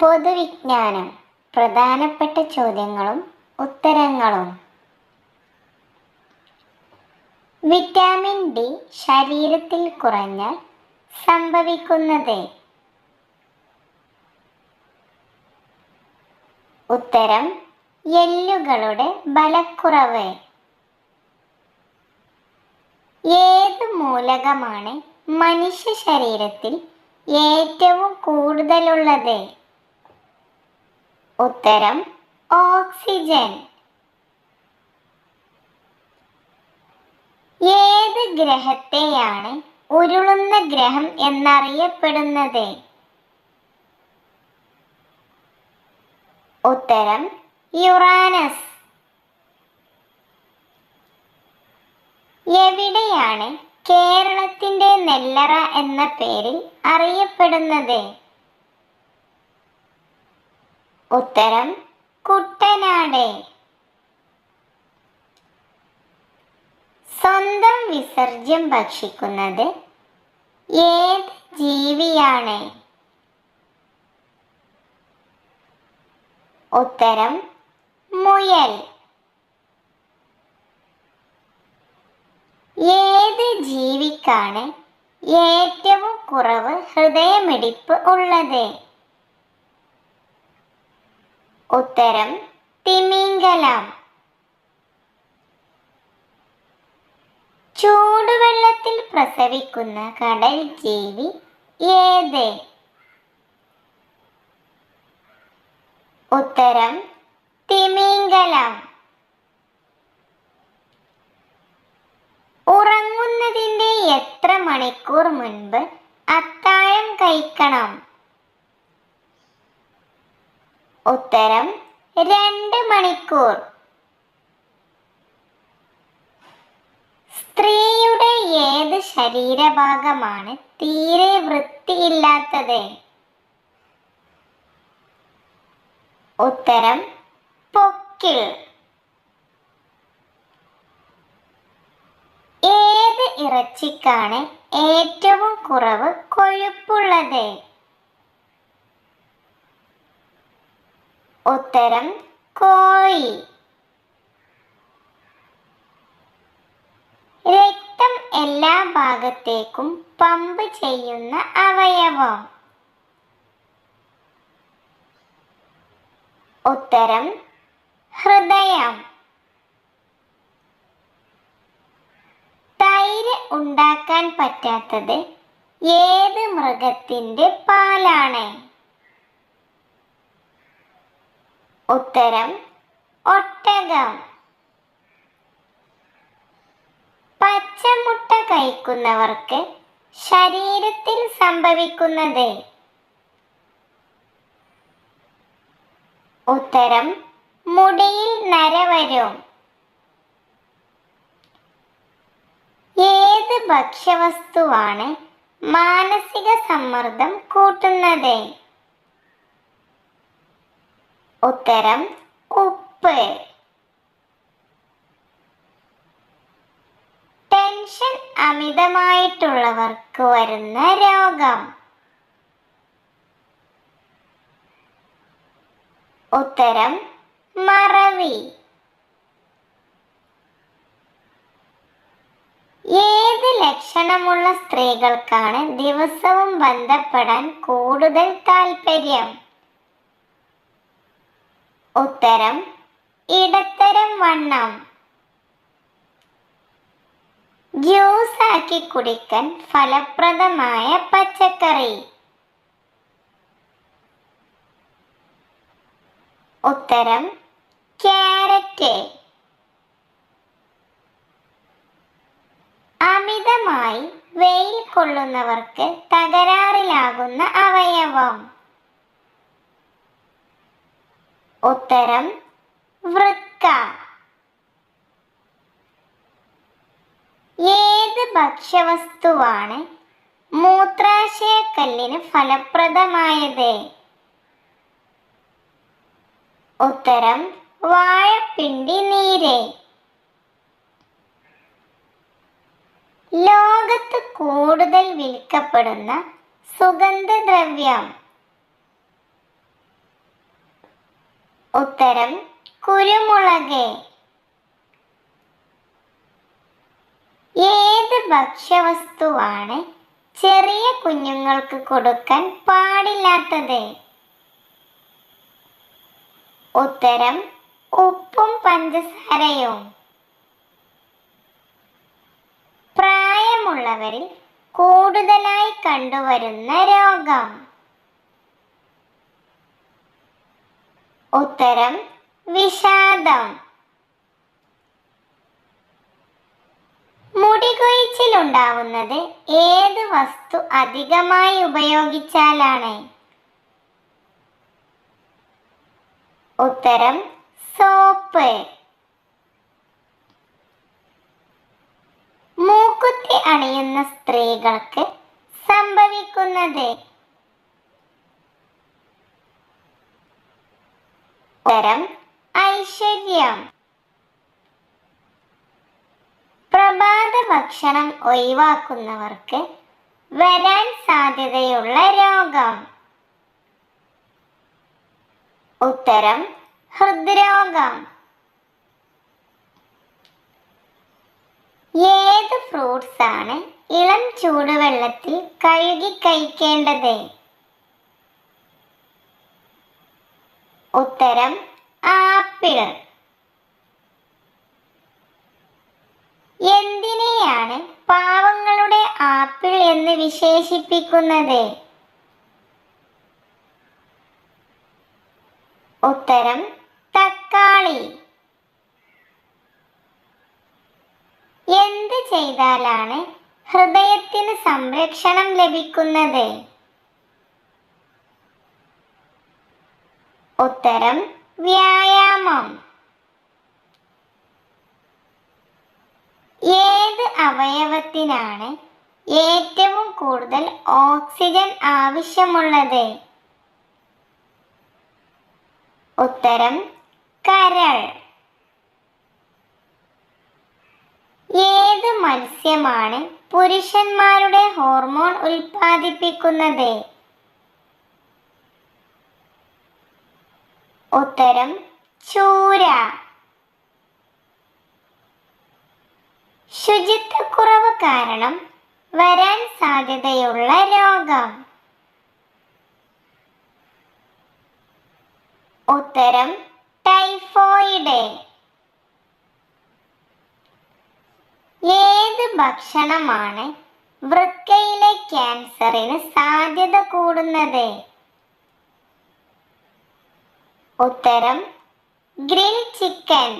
പൊതുവിജ്ഞാനം. പ്രധാനപ്പെട്ട ചോദ്യങ്ങളും ഉത്തരങ്ങളും. വിറ്റാമിൻ ഡി ശരീരത്തിൽ കുറഞ്ഞാൽ സംഭവിക്കുന്നത്? ഉത്തരം എല്ലുകളുടെ ബലക്കുറവ്. ഏത് മൂലകമാണ് മനുഷ്യ ശരീരത്തിൽ ഏറ്റവും കൂടുതലുള്ളത്? ഉത്തരം ഓക്സിജൻ. ഏത് ഗ്രഹത്തെയാണ് ഉരുളുന്ന ഗ്രഹം എന്നറിയപ്പെടുന്നത്? ഉത്തരം യുറാനസ്. എവിടെയാണ് കേരളത്തിന്റെ നെല്ലറ എന്ന പേരിൽ അറിയപ്പെടുന്നത്? ഉത്തരം കുട്ടനാട്. സ്വന്തം വിസർജ്യം ഭക്ഷിക്കുന്നത് ഏത് ജീവിയാണ്? ഉത്തരം മുയൽ. ഏത് ജീവിക്കാണ് ഏറ്റവും കുറവ് ഹൃദയമിടിപ്പ് ഉള്ളത്? ഉത്തരം തിമിംഗലം. ചൂടുവെള്ളത്തിൽ പ്രസവിക്കുന്ന കടൽ ജീവി ഏത്? ഉത്തരം തിമിംഗലം. ഉറങ്ങുന്നതിന്റെ എത്ര മണിക്കൂർ മുൻപ് അത്താഴം കഴിക്കണം? ഉത്തരം രണ്ട് മണിക്കൂർ. സ്ത്രീയുടെ ഏത് ശരീരഭാഗമാണ് തീരെ വൃത്തിയില്ലാത്തത്? ഉത്തരം പൊക്കിൾ. ഏത് ഇറച്ചിക്കാണ് ഏറ്റവും കുറവ് കൊഴുപ്പുള്ളത്? ഉത്തരം കോഴി. രക്തം എല്ലാ ഭാഗത്തേക്കും പമ്പ് ചെയ്യുന്ന അവയവം. ഉത്തരം ഹൃദയം. തൈര് ഉണ്ടാക്കാൻ പറ്റാത്തത് ഏത് മൃഗത്തിന്റെ പാലാണ്? ഉത്തരം ഒട്ടകം. പച്ചമുട്ട കഴിക്കുന്നവർക്ക് ശരീരത്തിൽ സംഭവിക്കുന്നത്. ഉത്തരം മുടിയിൽ നരവരും ഏത് ഭക്ഷ്യവസ്തുവാണ് മാനസിക സമ്മർദ്ദം കൂട്ടുന്നത്? ഉത്തരം ഉപ്പ്. ടെൻഷൻ അമിതമായിട്ടുള്ളവർക്ക് വരുന്ന രോഗം. ഉത്തരം മറവി. ഏത് ലക്ഷണമുള്ള സ്ത്രീകൾക്കാണ് ദിവസവും ബന്ധപ്പെടാൻ കൂടുതൽ താല്പര്യം ഉത്തരം ഇടത്തരം വണ്ണം. ജ്യൂസ് ആക്കി കുടിക്കാൻ ഫലപ്രദമായ പച്ചക്കറി. ഉത്തരം ക്യാരറ്റ്. അമിതമായി വെയിൽ കൊള്ളുന്നവർക്ക് തകരാറിലാകുന്ന അവയവം. ഉത്തരം വൃക്ക. ഏത് ഭക്ഷ്യവസ്തുവാണ് മൂത്രാശയക്കല്ലിന് ഫലപ്രദമായത്? ഉത്തരം വാഴപ്പിണ്ടി നീര്. ലോകത്ത് കൂടുതൽ വിൽക്കപ്പെടുന്ന സുഗന്ധദ്രവ്യം. ഉത്തരം കുരുമുളക്. ഏത് ഭക്ഷ്യവസ്തുവാണ് ചെറിയ കുഞ്ഞുങ്ങൾക്ക് കൊടുക്കാൻ പാടില്ലാത്തത്? ഉത്തരം ഉപ്പും പഞ്ചസാരയും. പ്രായമുള്ളവരിൽ കൂടുതലായി കണ്ടുവരുന്ന രോഗം. ഉത്തരം വിഷാദം. മുടികൊഴിച്ചിലുണ്ടാവുന്നത് ഏത് വസ്തു അധികമായി ഉപയോഗിച്ചാലാണ്? ഉത്തരം സോപ്പ്. മൂക്കുത്തി അണിയുന്ന സ്ത്രീകൾക്ക് സംഭവിക്കുന്നത് ഉത്തരം ഐശ്വര്യം. പ്രഭാത ഭക്ഷണം ഒഴിവാക്കുന്നവർക്ക് വരാൻ സാധ്യതയുള്ള രോഗം. ഉത്തരം ഹൃദ്രോഗം. ഏത് ഫ്രൂട്ട്സ് ആണ് ഇളം ചൂടുവെള്ളത്തിൽ കഴുകി കഴിക്കേണ്ടത്? ഉത്തരം ആപ്പിൾ എന്തിനെയാണ് പാവങ്ങളുടെ ആപ്പിൾ എന്ന് വിശേഷിപ്പിക്കുന്നത്? ഉത്തരം തക്കാളി. എന്ത് ചെയ്താലാണ് ഹൃദയത്തിന് സംരക്ഷണം ലഭിക്കുന്നത്? ഉത്തരം വ്യായാമം. ഏത് അവയവത്തിനാണ് ഏറ്റവും കൂടുതൽ ഓക്സിജൻ ആവശ്യമുള്ളത്? ഉത്തരം കരൾ. ഏത് മത്സ്യമാണ് പുരുഷന്മാരുടെ ഹോർമോൺ ഉൽപ്പാദിപ്പിക്കുന്നത്? ഉത്തരം ചൂര. ശുചിത്വക്കുറവ് കാരണം വരാൻ സാധ്യതയുള്ള രോഗം. ഉത്തരം ടൈഫോയിഡ്. ഏത് ഭക്ഷണമാണ് വൃക്കയിലെ ക്യാൻസറിന് സാധ്യത കൂടുന്നത്? ഉത്തരം ഗ്രിൽ ചിക്കൻ.